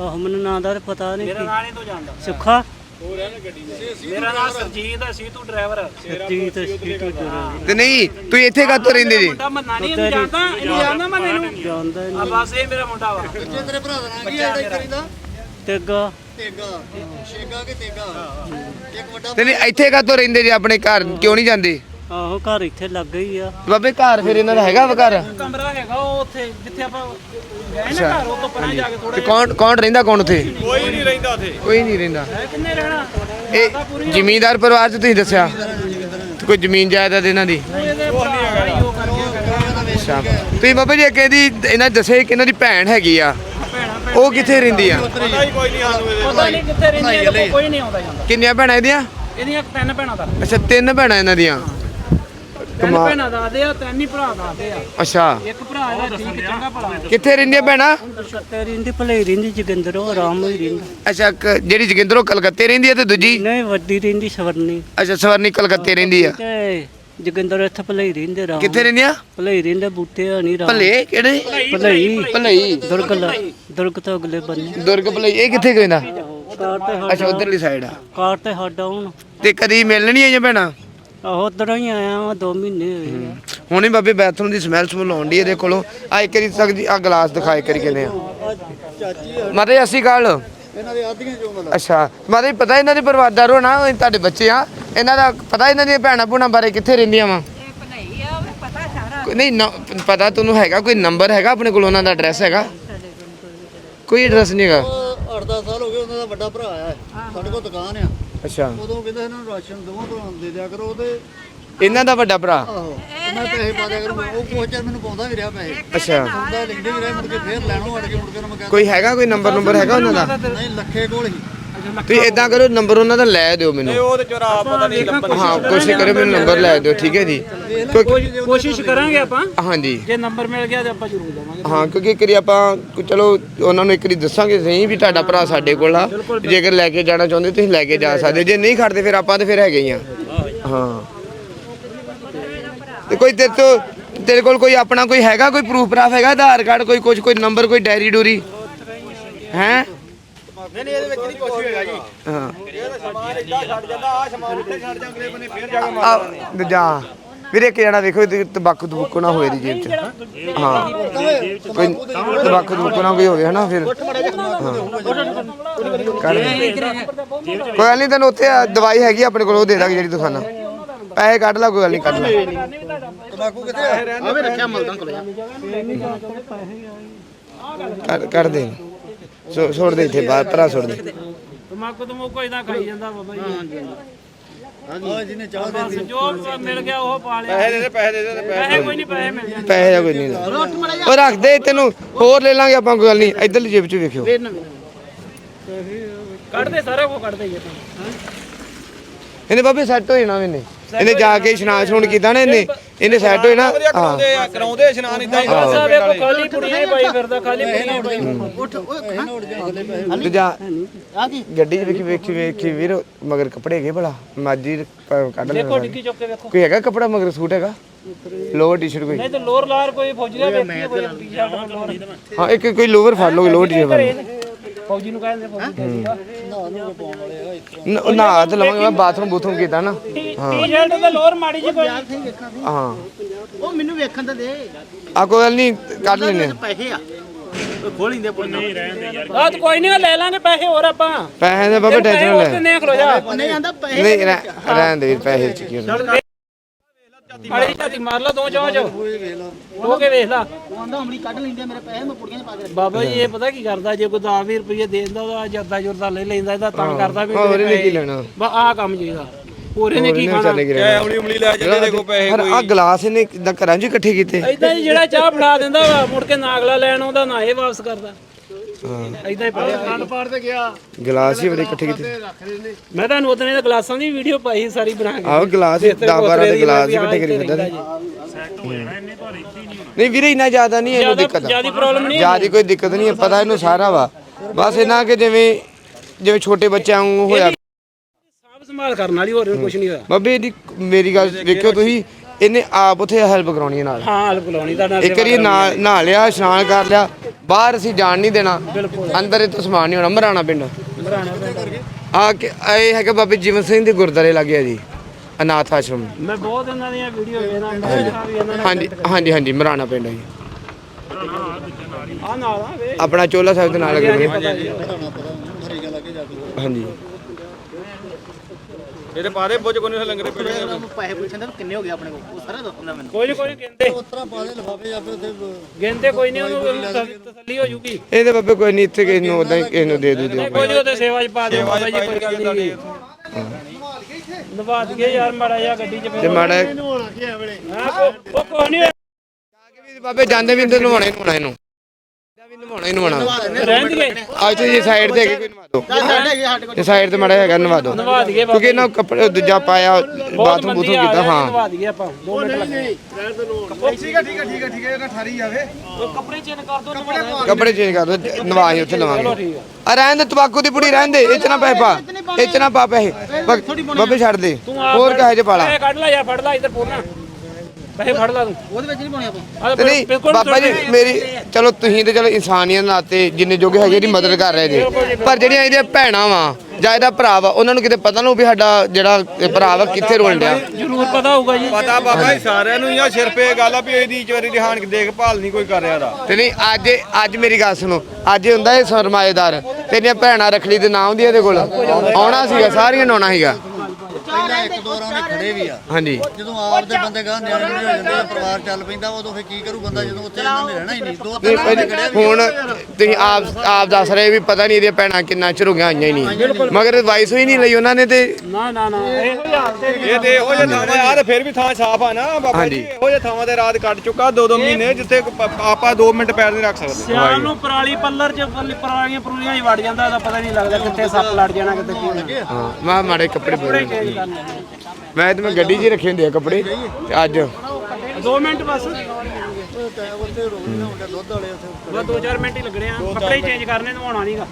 Speaker 5: ਆਹ ਮੈਨੂੰ ਨਾਂ ਦਾ ਤਾਂ ਪਤਾ ਨਹੀਂ
Speaker 3: ਮੇਰਾ ਨਾਂ ਨਹੀਂ ਤੂੰ ਜਾਣਦਾ।
Speaker 5: ਸੁੱਖਾ?
Speaker 3: ਮੇਰਾ ਸਰਜੀਤ ਹੈ ਸੀ ਤੂੰ ਡਰਾਈਵਰ
Speaker 5: ਜੀਤ ਸਟੀਟੂ
Speaker 1: ਤੇ ਨਹੀਂ ਤੁਸੀਂ ਇੱਥੇ ਕਾਹਤੋਂ ਰਹਿੰਦੇ ਜੀ
Speaker 3: ਮੁੰਡਾ ਮੰਨਾ ਨਹੀਂ ਇਹਨੂੰ ਜਾਣਦਾ ਇਹਨੂੰ ਜਾਣਦਾ ਮੈਂ ਇਹਨੂੰ
Speaker 5: ਜਾਣਦਾ ਹੀ
Speaker 3: ਆ ਬਸ ਇਹ ਮੇਰਾ ਮੁੰਡਾ ਵਾ।
Speaker 6: ਜੇ ਤੇਰੇ ਭਰਾ ਦਾ ਨਾਂ ਕੀ ਹੈ ਜਿਹੜਾ ਕਰੀਦਾ
Speaker 5: ਨਹੀਂ ਤੇਗਾ
Speaker 6: ਤੇਗਾ ਸ਼ੇਗਾ ਕਿ ਤੇਗਾ? ਇੱਕ ਵੱਡਾ
Speaker 1: ਤੇ ਨਹੀਂ ਇੱਥੇ ਕਾਹਤੋਂ ਰਹਿੰਦੇ ਜੀ ਆਪਣੇ ਘਰ? ਕਿਉਂ ਨਹੀਂ ਜਾਂਦੇ?
Speaker 5: ਆਹੋ ਘਰ ਇੱਥੇ ਲੱਗ ਹੀ ਆ।
Speaker 1: ਬਾਬੇ ਘਰ ਫਿਰ ਇਹਨਾਂ ਦਾ ਹੈਗਾ ਵਾ ਘਰ?
Speaker 3: ਕਮਰਾ ਹੈਗਾ ਉਹ ਉੱਥੇ ਜਿੱਥੇ ਆਪਾਂ ਉਹ ਤੋਂ ਪਰਾਂ ਜਾ ਕੇ ਥੋੜਾ
Speaker 1: ਤੇ ਕੌਣ ਕੌਣ ਰਹਿੰਦਾ ਕੌਣ ਉੱਥੇ?
Speaker 4: ਕੋਈ ਨਹੀਂ ਰਹਿੰਦਾ ਉੱਥੇ।
Speaker 1: ਕੋਈ ਨਹੀਂ ਰਹਿੰਦਾ।
Speaker 3: ਕਿੰਨੇ ਰਹਿਣਾ?
Speaker 1: ਇਹ ਜ਼ਮੀਂਦਾਰ ਪਰਿਵਾਰ ਚ ਤੁਸੀਂ ਦੱਸਿਆ? ਤੇ ਕੋਈ ਜ਼ਮੀਨ ਜਾਇਦਾਦ ਇਹਨਾਂ ਦੀ? ਅੱਛਾ। ਤੁਸੀਂ ਬਾਬਾ ਜੀ ਕਹਿੰਦੀ ਇਹਨਾਂ ਦੱਸਿਆ ਕਿ ਇਹਨਾਂ ਦੀ ਭੈਣ ਹੈਗੀ ਆ। ਉਹ ਕਿੱਥੇ ਰਹਿੰਦੀ ਆ?
Speaker 4: ਪਤਾ ਹੀ ਕੋਈ ਨਹੀਂ
Speaker 3: ਪਤਾ ਨਹੀਂ ਕਿੱਥੇ ਰਹਿੰਦੀ ਕੋਈ ਨਹੀਂ ਆਉਂਦਾ ਜਾਂਦਾ।
Speaker 1: ਕਿੰਨੀਆਂ ਭੈਣਾਂ ਇਹਦੀਆਂ?
Speaker 3: ਇਹਦੀਆਂ ਤਿੰਨ ਭੈਣਾਂ ਦਾ।
Speaker 1: ਅੱਛਾ ਤਿੰਨ ਭੈਣਾਂ ਇਹਨਾਂ ਦੀਆਂ।
Speaker 3: ਤਿੰਨ
Speaker 1: ਕਮਾਲ।
Speaker 3: ਭੈਣਾਂ ਦੱਸਦੇ ਆ ਤਿੰਨ ਹੀ ਭਰਾ ਦੱਸਦੇ ਆ।
Speaker 1: ਅੱਛਾ।
Speaker 3: ਇੱਕ ਭਰਾ ਇਹਦਾ ਠੀਕ ਚੰਗਾ ਭਲਾ।
Speaker 1: ਕਿੱਥੇ ਰਹਿੰਦੀਆਂ ਭੈਣਾਂ?
Speaker 5: ਸੱਤੇ ਰਹਿੰਦੀ ਭਲੇ ਰਹਿੰਦੀ ਜਗਿੰਦਰੋਂ ਆਰਾਮ ਹੀ ਰਹਿੰਦਾ।
Speaker 1: ਅੱਛਾ ਕ- ਜਿਹੜੀ ਜੋਗਿੰਦਰੋਂ ਕਲਕੱਤੇ ਰਹਿੰਦੀ ਆ ਤੇ ਦੂਜੀ?
Speaker 5: ਨਹੀਂ ਵੱਡੀ ਰਹਿੰਦੀ ਸਵਰਨੀ।
Speaker 1: ਅੱਛਾ ਸਵਰਨੀ ਕਲਕੱਤੇ ਰਹਿੰਦੀ ਆ।
Speaker 5: ਤੇ ਜਗਿੰਦਰ ਇੱਥੇ ਭਲੇ ਹੀ ਰਹਿੰਦੇ ਆਰਾਮ
Speaker 1: ਕਿੱਥੇ ਰਹਿੰਦੀਆਂ
Speaker 5: ਭਲੇ ਹੀ ਰਹਿੰਦੇ ਬੂਟੇ ਹਣੀ ਰਾਮ
Speaker 1: ਭੱਲੇ ਕਿਹੜੇ?
Speaker 5: ਭਲਈ
Speaker 1: ਭਲਈ।
Speaker 5: ਦੁਰਗ ਲ- ਦੁਰਗ ਤੋਂ ਅਗਲੇ ਬੰਨੇ।
Speaker 1: ਦੁਰਗ ਭਲਈ ਇਹ ਕਿੱਥੇ ਕਹਿੰਦਾ
Speaker 5: ਕਾਰ ਤੇ
Speaker 1: ਅੱਛਾ
Speaker 5: ਸਾਡਾ
Speaker 1: ਉਧਰਲੀ ਸਾਈਡ ਆ।
Speaker 5: ਕਾਰ ਤੇ ਸਾਡਾ ਹੁਣ।
Speaker 1: ਤੇ ਕਦੀ ਮਿਲਣ ਨਹੀਂ ਆਈਆਂ ਭੈਣਾਂ?
Speaker 5: ਆਹੋ ਉਧਰੋਂ ਹੀ ਆਇਆ ਵਾਂ 2 ਮਹੀਨੇ ਹੋਏ ਆ।
Speaker 1: ਹੁਣੇ ਬਾਬੇ ਬਾਥਰੂਮ ਦੀ ਸਮੈਲ ਸਮੂਲ ਆਉਂਦੀ ਇਹਦੇ ਕੋਲੋਂ। ਆ ਇੱਕ ਵਾਰੀ ਸਕਦੀ ਆ ਗਲਾਸ ਦਿਖਾਏ ਕਰੀ ਕਹਿੰਦੇ ਆ। ਮਾਤੇ ਅਸੀਂ ਗੱਲ
Speaker 6: ਇਹਨਾਂ ਦੇ ਆਦੀਆਂ ਜੋ ਮਤਲਬ।
Speaker 1: ਅੱਛਾ ਮਾਤੇ ਪਤਾ ਇਹਨਾਂ ਦੇ ਇਹ ਤੁਹਾਡੇ ਬੱਚੇ ਆ? ਇਹਨਾਂ ਦਾ ਪਤਾ ਇਹਨਾਂ ਦੀਆਂ ਭੈਣਾਂ ਭੂਣਾਂ ਬਾਰੇ ਕਿੱਥੇ ਰਹਿੰਦੀਆਂ ਵਾ? ਨਹੀਂ ਨਾ- ਪਤਾ ਤੁਹਾਨੂੰ ਹੈਗਾ ਕੋਈ ਨੰਬਰ ਹੈਗਾ ਆਪਣੇ ਕੋਲ ਉਹਨਾਂ ਦਾ ਐਡਰੈਸ ਹੈਗਾ? ਕੋਈ ਐਡਰੈਸ ਨਹੀਂ ਹੈਗਾ?
Speaker 6: 8-10 ਸਾਲ ਹੋ ਗਏ ਉਹਨਾਂ ਦਾ ਵੱਡਾ ਭਰਾ ਆ ਸਾਡੇ ਕੋਲ ਦੁਕਾਨ ਆ।
Speaker 1: ਅੱਛਾ।
Speaker 6: ਉਦੋਂ ਕਹਿੰਦਾ ਇਹਨਾਂ ਨੂੰ ਰਾਸ਼ਨ ਦੋਵਾਂ ਭਰਾਵਾਂ ਨੂੰ ਦੇ ਦਿਆ ਕਰੋ ਤੇ
Speaker 1: ਇਹਨਾਂ ਦਾ ਵੱਡਾ ਭਰਾ?
Speaker 6: ਆਹੋ। ਤੇ ਮੈਂ ਪੈਸੇ ਪਾ ਦਿਆ ਕਰੂੰ ਉਹ ਕੁਛ ਚਿਰ ਮੈਨੂੰ ਪਾਉਂਦਾ ਵੀ ਰਿਹਾ ਪੈਸੇ।
Speaker 1: ਅੱਛਾ।
Speaker 6: ਹੁੰਦਾ ਲੈਂਦੇ ਵੀ ਰਹੇ ਮੁੜ ਕੇ ਫੇਰ ਲੈਣੋਂ ਅੜ ਕੇ ਮੁੜ ਕੇ ਉਹਨੂੰ ਮੈਂ ਕਹਿੰਦਾ
Speaker 1: ਕੋਈ ਹੈਗਾ ਕੋਈ ਨੰਬਰ ਨੰਬਰ ਹੈਗਾ ਉਹਨਾਂ ਦਾ?
Speaker 6: ਨਹੀਂ ਲੱਖੇ ਕੋਲ ਹੀ।
Speaker 1: ਤੁਸੀਂ ਇਦਾਂ ਕਰੋ ਨੰਬਰ ਉਹਨਾਂ ਦਾ ਲੈ ਦਿਓ ਮੈਨੂੰ।
Speaker 4: ਉਹ ਤੇ ਚੋਰਾ ਪਤਾ ਨਹੀਂ ਲੱਭਣ
Speaker 1: ਹਾਂ ਕੋਸ਼ਿਸ਼ ਕਰਿਓ ਮੈਨੂੰ ਨੰਬਰ ਲੈ ਦਿਓ ਠੀਕ ਹੈ ਜੀ। ਕਿਉਂਕਿ-
Speaker 3: ਕੋਸ਼ਿਸ਼ ਕਰਾਂਗੇ ਆਪਾਂ।
Speaker 1: ਹਾਂਜੀ।
Speaker 3: ਜੇ ਨੰਬਰ ਮਿਲ ਗਿਆ ਤੇ ਆਪਾਂ ਜ਼ਰੂਰ ਦੇਵਾਂਗੇ।
Speaker 1: ਹਾਂ ਕਿਉਂਕਿ ਇੱਕ ਵਾਰੀ ਆਪਾਂ ਕੁ- ਚਲੋ ਉਹਨਾਂ ਨੂੰ ਇੱਕ ਵਾਰੀ ਦੱਸਾਂਗੇ ਸਹੀ ਵੀ ਤੁਹਾਡਾ ਭਰਾ ਸਾਡੇ ਕੋਲ ਆ। ਜੇਕਰ ਲੈ ਕੇ ਜਾਣਾ ਚਾਹੁੰਦੇ ਤੁਸੀਂ ਲੈ ਕੇ ਜਾ ਸਕਦੇ। ਜੇ ਨਹੀਂ ਖੜਦੇ ਫਿਰ ਆਪਾਂ ਤੇ ਫਿਰ ਹੈਗੇ ਹੀ ਆ। ਹਾਂ। ਤੇ ਕੋਈ ਤੇਰੇ ਤੋਂ ਤੇਰੇ ਕੋਲ ਕੋਈ ਆਪਣਾ ਕੋਈ ਹੈਗਾ ਕੋਈ ਪ੍ਰੂਫ ਪ੍ਰਾਫ ਹੈਗਾ ਆਧਾਰ ਕਾਰਡ ਕੋਈ ਕੁਝ ਕੋਈ ਨੰਬਰ ਕੋਈ ਡਾਇਰੀ ਡੂਰੀ ਹੈ?
Speaker 4: ਨਹੀਂ ਨਹੀਂ ਇਹਦੇ ਵਿੱਚ ਨਹੀਂ ਕੁਝ ਹੋਏਗਾ ਜੀ।
Speaker 1: ਹਾਂ।
Speaker 4: ਇਹ ਸਮਾਨ ਇੱਦਾਂ ਛੱਡ ਜਾਂਦਾ ਆ ਸਮਾਨ ਉੱਥੇ ਛੱਡ ਜਾ ਅਗਲੇ ਬੰਨੇ ਫੇਰ ਜਾ ਕੇ
Speaker 1: ਆ। ਦੂਜਾ ਵੀਰੇ ਇੱਕ ਜਣਾ ਦੇਖੋ ਇਹਦੀ ਤੰਬਾਕੂ ਤੰਬੂਕੂ ਨਾ ਹੋਏ ਦੀ ਜੇਬ 'ਚ। ਹਾਂ। ਕੋਈ ਤੰਬਾਕੂ ਤੰਬੂਕੂ ਨਾ ਕੋਈ ਹੋਵੇ ਹਨਾ ਫਿਰ। ਕੋਈ ਗੱਲ ਨਹੀਂ ਤੈਨੂੰ ਉੱਥੇ ਆ, ਦਵਾਈ ਹੈਗੀ ਆ ਆਪਣੇ ਕੋਲ ਉਹ ਦੇ ਦਾਂਗੇ ਜਿਹੜੀ ਦੁਕਾਨਾਂ ਪੈਸੇ ਕੱਢ ਲਾ ਕੋਈ ਗੱਲ ਨਹੀਂ ਕੱਢ ਲੈ।
Speaker 6: ਤਮਾਕੂ ਕਿੱਥੇ ਆ?
Speaker 2: ਆਵੇ ਰੱਖਿਆ ਮਲਦਾਂ ਕੋਲੇ।
Speaker 1: ਕੱਢ ਦੇ। ਸੋ ਦੇ ਇੱਥੇ ਬਾਹਰ ਭਰਾ ਛੋੜ ਦੇ।
Speaker 3: ਤਮਾਕੂ ਤਮੂਕੂ ਇਦਾਂ ਖਾਈ ਜਾਂਦਾ ਬਾਬਾ ਜੀ।
Speaker 6: ਆ ਜਿਹਨੇ ਚਾਹ ਦੇ
Speaker 3: ਬਸ ਜੋ ਮਿਲ ਗਿਆ ਉਹ ਪਾ ਲਿਆ।
Speaker 4: ਪੈਸੇ ਦੇ ਦੇ ਪੈਸੇ ਦੇ ਦੇ ਪੈਸੇ
Speaker 3: ਪੈਸੇ ਕੋਈ ਨਹੀਂ ਪੈਸੇ ਮਿਲ ਜਾਣਗੇ।
Speaker 1: ਪੈਸੇ ਦਾ ਕੋਈ ਨਹੀਂ ਉਹ ਰੱਖ ਦੇ ਤੈਨੂੰ ਹੋਰ ਲੈ ਲਾਂਗੇ ਆਪਾਂ ਕੋਈ ਗੱਲ ਨਹੀਂ। ਇੱਧਰਲੀ ਜੇਬ 'ਚ ਵੇਖਿਓ।
Speaker 3: ਕੱਢਦੇ ਸਾਰਾ ਕੁਝ ਕੱਢਦੇ ਹੀ ਆਪਾਂ।
Speaker 1: ਇਹਨੇ ਬਾਬੇ ਸੈੱਟ ਹੋ ਜਾਣਾ ਇਹਨੇ। ਇਹਨੇ ਜਾ ਕੇ ਇਸ਼ਨਾਨ ਸ਼ਨੂਨ ਕੀਤਾ ਨਾ ਇਹਨੇ। ਇਹਨੇ ਸੈੱਟ ਹੋ ਜਾਣਾ
Speaker 4: ਵਧੀਆ
Speaker 1: ਹਾਂ।
Speaker 4: ਕਰਾਉਂਦੇ ਆ ਕਰਾਉਂਦੇ ਇਸ਼ਨਾਨ ਇਦਾਂ ਹੀ।
Speaker 3: ਸਾਹਿਬ ਵੇਖੋ ਖਾਲੀ ਪੁੜੀਆਂ ਹੀ ਪਾਈ ਫਿਰਦਾ ਖਾਲੀ ਪੁੜੀਆਂ
Speaker 6: ਉੱਠ
Speaker 1: ਤੇ ਜਾ।
Speaker 6: ਆ ਕੀ
Speaker 1: ਗੱਡੀ 'ਚ ਵੇਖੀ ਵੇਖੀ ਵੇਖੀ ਵੀਰ ਮਗਰ ਕੱਪੜੇ ਹੈਗੇ ਭਲਾ। ਮਾਜੀ ਕੱਢ ਲੈ
Speaker 3: ਦੇਖੋ ਡਿੱਗੀ ਚੁੱਕ ਕੇ ਵੇਖੋ।
Speaker 1: ਕੋਈ ਹੈਗਾ ਕੱਪੜਾ ਮਗਰ ਸੂਟ ਹੈਗਾ? ਲੋਅਰ ਟੀ-ਸ਼ਰਟ ਕੋਈ?
Speaker 3: ਨਹੀਂ ਤੇ ਲੋਰ ਲਾਰ ਕੋਈ ਫੌਜੀ ਦਾ ਵੇਖੀ ਕੋਈ ਟੀ-ਸ਼ਰਟ
Speaker 1: ਹਾਂ ਇੱਕ ਕੋਈ ਲੋਅਰ ਫੜ ਲਓ ਲੋਅਰ ਟੀ-ਸ਼ਰਟ
Speaker 3: ਫੌਜੀ ਨੂੰ ਕਹਿੰਦੇ ਫੌਜੀ ਦੇ ਦੀਦਾ
Speaker 1: ਨ- ਨਹਾ ਤੇ ਲਵਾਂਗੇ ਮੈਂ ਬਾਥਰੂਮ ਬੂਥਰੂਮ ਕੀਤਾ ਨਾ।
Speaker 3: ਟੀ-ਸ਼ਰਟ ਤੇ ਲੋਰ ਮਾੜੀ ਜੀ ਕੋਈ
Speaker 1: ਹਾਂ।
Speaker 2: ਉਹ ਮੈਨੂੰ ਵੇਖਣ ਤਾਂ ਦੇ।
Speaker 1: ਆ ਕੋਈ ਗੱਲ ਨਹੀਂ ਕੱਢ ਲੈਨੇ ਆ।
Speaker 2: ਪੈਸੇ ਆ। ਉਹ ਖੋਲ ਲੈਂਦੇ ਪੁੱਤ ਨਹੀਂ
Speaker 3: ਆਹ ਤੇ ਕੋਈ ਨਹੀਂ ਲੈ ਲਾਂਗੇ ਪੈਸੇ ਹੋਰ ਆਪਾਂ।
Speaker 1: ਪੈਸੇ ਦੇ ਬਾਬਾ
Speaker 3: ਪੈਸੇ
Speaker 1: ਟੈਨਸ਼ਨ ਲੈ।
Speaker 3: ਕਿੰਨੇ ਖਲੋ ਜਾ।
Speaker 2: ਨਹੀਂ ਆਂਦਾ ਪੈਸੇ
Speaker 1: ਨਹੀਂ ਰਹਿ- ਰਹਿਣ ਦੇ ਵੀਰ ਪੈਸੇ ਚ ਕੀ ਹੁੰਦਾ
Speaker 3: ਅੜੀ ਝਾਤੀ ਮਾਰ ਲਾ ਦੋ ਚੌਂਚ ਹੋ ਕੇ ਵੇਖ ਲਾ।
Speaker 2: ਉਹ ਆਂਦਾ ਕੱਢ ਲੈਂਦੇ ਆ ਮੇਰੇ ਪੈਸੇ ਮੈਂ ਪੁੜੀਆਂ 'ਚ ਪਾ ਕੇ ਰੱਖ।
Speaker 3: ਬਾਬਾ ਜੀ ਇਹ ਪਤਾ ਕੀ ਕਰਦਾ ਜੇ ਕੋਈ 10 ਰੁਪਏ ਦੇ ਦਿੰਦਾ ਉਹਦਾ ਜਰਦਾ ਜੁਰਦਾ ਲੈ ਲੈਂਦਾ ਇਹਦਾ ਤਾਂ ਕਰਦਾ ਵੀ
Speaker 1: ਹੋਰ ਇਹਨੇ ਕੀ ਲੈਣਾ?
Speaker 3: ਬਸ ਆਹ ਕੰਮ ਚਾਹੀਦਾ। ਹੋਰ ਇਹਨੇ ਕੀ ਖਾਣਾ?
Speaker 4: ਐ ਉਮਲੀ ਉਮਲੀ ਲੈ ਜਾਂਦੇ ਦੇ ਕੋ ਪੈਸੇ
Speaker 1: ਪਰ ਆ ਗਲਾਸ ਇਹਨੇ ਕਿੱਦਾਂ ਘਰਾਂ 'ਚ ਇਕੱਠੇ ਕੀਤੇ?
Speaker 3: ਇਦਾਂ ਹੀ ਜਿਹੜਾ ਚਾਹ ਫੜਾ ਦਿੰਦਾ ਵਾ ਮੁੜ ਕੇ ਨਾਗਲਾ ਲੈਣ ਆਉਂਦਾ ਨਾ ਇਹ ਵਾਪਸ ਕਰਦਾ।
Speaker 1: ਹਾਂ।
Speaker 3: ਇਦਾਂ ਹੀ ਪੜਿਆ
Speaker 1: ਗਲਾਸ ਹੀ ਬੜੇ ਇਕੱਠੇ ਕੀਤੇ।
Speaker 3: ਮੈਂ ਤੁਹਾਨੂੰ ਉਦੋਂ ਇਹ ਗਲਾਸਾਂ ਦੀ ਵੀਡੀਓ ਪਾਈ ਸੀ ਸਾਰੀ ਬਣਾ ਕੇ।
Speaker 1: ਆਹ ਗਲਾਸ ਹੀ 10 12 ਦੇ ਗਲਾਸ ਹੀ ਇਕੱਠੇ ਕਰੀ ਫਿਰਦਾ ਸੀ। ਨਹੀਂ ਵੀਰੇ ਇੰਨਾ ਜ਼ਿਆਦਾ ਨਹੀਂ ਇਹਨੂੰ ਦਿੱਕਤ
Speaker 3: ਜ਼ਿਆਦਾ ਪ੍ਰੋਬਲਮ ਨਹੀਂ
Speaker 1: ਜ਼ਿਆਦਾ ਕੋਈ ਦਿੱਕਤ ਨਹੀਂ ਹੈ ਪਤਾ ਇਹਨੂੰ ਸਾਰਾ ਵਾ। ਬਸ ਇਹਨਾਂ ਕਿ ਜਿਵੇਂ ਜਿਵੇਂ ਛੋਟੇ ਬੱਚਿਆਂ ਨੂੰ ਹੋਇਆ।
Speaker 3: ਸਾਂਭ ਸੰਭਾਲ ਕਰਨ ਵਾਲੀ ਹੋਰ ਕੁਝ ਨਹੀਂ ਹੋਇਆ।
Speaker 1: ਬੱਬੇ ਇਹਦੀ ਮੇਰੀ ਗੱਲ ਵੇਖਿਓ ਤੁਸੀਂ। ਇਹਨੇ ਆਪ ਉੱਥੇ ਹੈਲਪ ਕਰਾਉਣੀ ਹੈ ਨਾਲ।
Speaker 3: ਹਾਂ ਹਲ ਦਾ ਨਾ
Speaker 1: ਇੱਕ ਵਾਰੀ ਨਾ ਨਹਾ ਲਿਆ ਇਸ਼ਨਾਨ ਕਰ ਲਿਆ ਬਾਹਰ ਅਸੀਂ ਜਾਣ ਨਹੀਂ ਦੇਣਾ। ਅੰਦਰ ਇਹ ਤੋਂ ਸਮਾਨ ਨਹੀਂ ਹੋਣਾ ਮਰਾਣਾ ਪਿੰਡ। ਆ ਕਿ ਇਹ ਹੈਗਾ ਬਾਬੇ ਜੀਵਨ ਸਿੰਘ ਦੇ ਗੁਰਦਾਰੇ ਲੱਗੇ ਆ ਜੀ ਅਨਾਥ ਆਸ਼ਰਮ।
Speaker 3: ਮੈਂ ਬਹੁਤ ਇਹਨਾਂ ਦੀਆਂ ਵੀਡੀਓ ਵੇਖਦਾ ਵੀ ਇਹਨਾਂ ਨੇ
Speaker 1: ਹਾਂਜੀ ਹਾਂਜੀ ਹਾਂਜੀ ਮਰਾਣਾ ਪਿੰਡ ਹੈ ਜੀ।
Speaker 3: ਆ ਨਾਲ ਆ ਵੇ
Speaker 1: ਆਪਣਾ ਚੋਲਾ ਸਾਹਿਬ ਦੇ ਨਾਲ ਲੱਗੇ ਹੋਏ।
Speaker 6: ਜਾ
Speaker 4: ਪਾਦੇ ਬੁੱਝ ਕੋਈ ਨਹੀਂ ਲੰਗਰੇ ਪਏ
Speaker 2: ਪੈਸੇ ਪੁੱਛਣ ਦੇ ਕਿੰਨੇ ਹੋ ਗਏ ਆਪਣੇ ਕੋਲ? ਉਹ ਸਾਰਾ ਦੱਸਦਾ ਮੈਨੂੰ।
Speaker 3: ਕੋਈ ਨੀ, ਕੋਈ ਨੀ, ਗਿਣਦੇ।
Speaker 6: ਉਸ ਤਰ੍ਹਾਂ ਪਾ ਦੇ ਲਿਫਾਫੇ ਆਪੇ ਉੱਥੇ
Speaker 3: ਗਿਣਦੇ ਕੋਈ ਨਹੀਂ ਉਹਨੂੰ ਤਸ- ਤਸੱਲੀ ਹੋ ਜੂਗੀ।
Speaker 1: ਇਹਦੇ ਬਾਬੇ ਕੋਈ ਨਹੀਂ ਇੱਥੇ ਕਿਸੇ ਨੂੰ ਉਦਾਂ ਹੀ ਕਿਸੇ ਨੂੰ ਦੇ ਦੂ ਦੇ
Speaker 3: ਕੋਈ ਨਹੀਂ ਉਹਦੇ ਸੇਵਾ 'ਚ ਪਾ ਦਿਓ ਬਾਬਾ ਜੀ ਕੋਈ ਗੱਲ ਨਹੀਂ ਨਵਾ ਦਈਏ ਯਾਰ ਮਾੜਾ ਜਿਹਾ ਗੱਡੀ 'ਚ
Speaker 1: ਤੇ
Speaker 3: ਫਿਰ
Speaker 1: ਮਾੜਾ
Speaker 3: ਉਹ ਕੋਈ ਨਹੀਂ
Speaker 1: ਬਾਬੇ ਜਾਂਦੇ ਵੀ ਇੰਦਰ ਨਵਾਉਣਾ ਹੀ ਨਵਾਉਣਾ ਇਹਨੂੰ ਵੀ ਨਵਾਉਣਾ ਹੀ ਨਵਾਉਣਾ।
Speaker 3: ਰਹਿਣ ਦੀਏ।
Speaker 1: ਅੱਜ ਤੇ ਜੀ ਸਾਈਡ ਤੇ ਹੈਗੇ ਕੋਈ ਨਵਾ ਦੋ
Speaker 2: ਸਾਡੇ ਹੈਗੇ ਸਾਡੇ ਕੋਲ।
Speaker 1: ਇਹ ਸਾਈਡ ਤੇ ਮਾੜਾ ਹੈਗਾ ਨਵਾ ਦੋ
Speaker 3: ਨਵਾ ਦਈਏ
Speaker 1: ਕਿਉਂਕਿ ਇਹਨਾਂ ਨੂੰ ਕੱਪੜੇ ਦੂਜਾ ਪਾਇਆ
Speaker 3: ਬਹੁਤ
Speaker 1: ਬਾਥਰੂਮ
Speaker 3: ਮੰਦੀ
Speaker 1: ਬੂਥਰੂਮ
Speaker 3: ਆ
Speaker 1: ਕੀਤਾ
Speaker 3: ਗਿਆ
Speaker 1: ਹਾਂ।
Speaker 3: ਨਵਾ ਦਈਏ ਆਪਾਂ। 2 ਮਿੰਟ ਲੱਗਣੇ।
Speaker 4: ਠੀਕ ਹੈ ਠੀਕ ਹੈ ਠੀਕ ਹੈ ਠੀਕ ਹੈ ਇਹਨਾਂ ਠਾਰੀ ਜਾਵੇ।
Speaker 3: ਕੱਪੜੇ ਚੇਂਜ ਕਰ ਦੋ ਨਵਾ
Speaker 1: ਕੱਪੜੇ ਚੇਂਜ ਕਰ ਦੋ ਨਵਾ ਹੀ ਉੱਥੇ ਲਵਾਂਗੇ।
Speaker 3: ਠੀਕ ਆ
Speaker 1: ਆ ਰਹਿਣ ਦੇ ਤਬਾਕੂ ਦੀ ਪੁੜੀ ਰਹਿਣ ਦੇ ਇਹ ਚ ਨਾ ਪੈ ਪੈਸੇ। ਬਾਬੇ ਛੱਡ ਦੇ। ਹੋਰ ਕਾਹੇ ਚ ਪਾਲਾ
Speaker 3: ਕੱਢ ਲੈ ਯਾਰ ਫੜ ਲੈ ਇੱਧਰ ਪੂਰਨਾ ਪੈਸੇ ਫੜ ਲੈ ਤੂੰ।
Speaker 2: ਉਹਦੇ ਵਿੱਚ ਨਹੀਂ ਪਾਉਣੇ ਆਪਾਂ।
Speaker 3: ਆ
Speaker 1: ਤੇ ਨਹੀਂ
Speaker 3: ਬਿਲਕੁਲ
Speaker 1: ਬਾਬਾ ਜੀ ਮੇਰੀ ਚਲੋ ਤੁਸੀਂ ਤੇ ਚਲੋ ਇਨਸਾਨੀਅਤ ਨਾਤੇ ਜਿੰਨੇ ਜੋਗੇ ਹੈਗੇ ਦੀ ਮਦਦ ਕਰ ਰਹੇ ਜੀ। ਪਰ ਜਿਹੜੀਆਂ ਇਹਦੀਆਂ ਭੈਣਾਂ ਵਾ ਜਾਂ ਇਹਦਾ ਭਰਾ ਵਾ ਉਹਨਾਂ ਨੂੰ ਕਿਤੇ ਪਤਾ ਨਾ ਵੀ ਸਾਡਾ ਜਿਹੜਾ ਇਹ ਭਰਾ ਵਾ ਕਿੱਥੇ ਰੋਲ ਡਿਆ।
Speaker 3: ਜ਼ਰੂਰ ਪਤਾ ਹੋਊਗਾ ਜੀ।
Speaker 4: ਪਤਾ ਬਾਬਾ ਜੀ ਸਾਰਿਆਂ ਨੂੰ ਆ ਸਿਰ ਪੇ ਗੱਲ ਆ ਵੀ ਇਹਦੀ ਚੋਰੀ ਦੀ ਹਾਨ ਦੇਖਭਾਲ ਨਹੀਂ ਕੋਈ ਕਰ ਰਿਹਾ ਦਾ
Speaker 1: ਤੇ ਨਹੀਂ ਅੱਜ ਅੱਜ ਮੇਰੀ ਗੱਲ ਸੁਣੋ ਅੱਜ ਇਹ ਹੁੰਦਾ ਇਹ ਸਰਮਾਏਦਾਰ ਤੇਰੀਆਂ ਭੈਣਾਂ ਰਖੜੀ ਦੇ ਨਾਂ ਹੁੰਦੀ ਇਹਦੇ ਕੋਲ। ਆਉਣਾ ਸੀਗਾ ਸਾਰੀਆਂ ਨੂੰ ਆਉਣਾ ਸੀਗਾ।
Speaker 6: ਪਹਿਲਾਂ ਇੱਕ ਦੋ ਰਾਂ ਦੇ ਖੜੇ ਵੀ ਆ।
Speaker 1: ਹਾਂਜੀ।
Speaker 6: ਜਦੋਂ ਆਪ ਦੇ ਬੰਦੇ ਗਾਂ ਨਿਆਣੇ ਨਿਆਣੇ ਹੋ ਜਾਂਦੇ ਆ ਪਰਿਵਾਰ ਚੱਲ ਪੈਂਦਾ ਉਦੋਂ ਫੇ ਕੀ ਕਰੂ ਬੰਦਾ ਜਦੋਂ ਉੱਥੇ ਇਹਨਾਂ ਨੇ ਰਹਿਣਾ ਹੀ ਨਹੀਂ? ਦੋ ਤਿੰਨ ਰਾਂ ਦੇ ਖੜੇ
Speaker 1: ਹੁਣ ਤੁਸੀਂ ਆਪ ਆਪ ਦੱਸ ਰਹੇ ਵੀ ਪਤਾ ਨਹੀਂ ਇਹਦੀਆਂ ਭੈਣਾਂ ਕਿੰਨਾ ਚਿਰ ਹੋ ਗਿਆ ਆਈਆਂ ਹੀ ਨਹੀਂ। ਮਗਰ ਵਾਈਸ ਹੋਈ ਨਹੀਂ ਲਈ ਉਹਨਾਂ ਨੇ ਤੇ
Speaker 3: ਨਾ ਨਾ ਨਾ ਇਹੋ ਹੀ ਹਾਲ ਤੇ
Speaker 4: ਇਹ ਤੇ ਇਹੋ ਜਿਹੇ ਥਾਵਾਂ ਆ ਤੇ ਫਿਰ ਵੀ ਥਾਂ ਸਾਫ਼ ਆ ਨਾ ਬਾਬਾ
Speaker 1: ਹਾਂਜੀ।
Speaker 4: ਜੀ ਇਹੋ ਜਿਹੇ ਥਾਵਾਂ ਤੇ ਰਾਤ ਕੱਟ ਚੁੱਕਾ ਦੋ ਦੋ ਮਹੀਨੇ ਜਿੱਥੇ ਪ- ਆਪਾਂ 2 ਮਿੰਟ ਪੈਰ ਨਹੀਂ ਰੱਖ ਸਕਦੇ।
Speaker 3: ਸਿਆਲ ਨੂੰ ਪਰਾਲੀ ਪੱਲਰ ਚ ਪਰਾਲੀਆਂ ਪਰੂਲੀਆਂ ਹੀ ਵੜ ਜਾਂਦਾ ਇਹਦਾ ਪਤਾ ਨਹੀਂ ਲੱਗਦਾ ਕਿੱਥੇ ਸੱਪ ਲੜ ਜਾਣਾ ਕਿੱਥੇ ਕੀ
Speaker 1: ਹਾਂ ਮੈਂ ਮਾੜੇ ਕੱਪੜੇ
Speaker 3: ਕਰਨੇ?
Speaker 1: ਮੈਂ ਤੇ ਮੈਂ ਗੱਡੀ 'ਚ ਹੀ ਰੱਖੇ ਹੁੰਦੇ ਆ ਕੱਪੜੇ ਤੇ ਅੱਜ।
Speaker 3: 2 ਮਿੰਟ ਬਸ।
Speaker 6: ਉੱਥੇ ਰੋਣਾ ਹੁੰਦਾ ਦੁੱਧ ਵਾਲੇ ਉੱਥੇ
Speaker 3: ਬਸ 2-4 ਮਿੰਟ ਹੀ ਲੱਗਣੇ ਆ। ਕੱਪੜੇ ਚੇਂਜ ਕਰਨੇ ਨਵਾਉਣਾ ਨਹੀਂਗਾ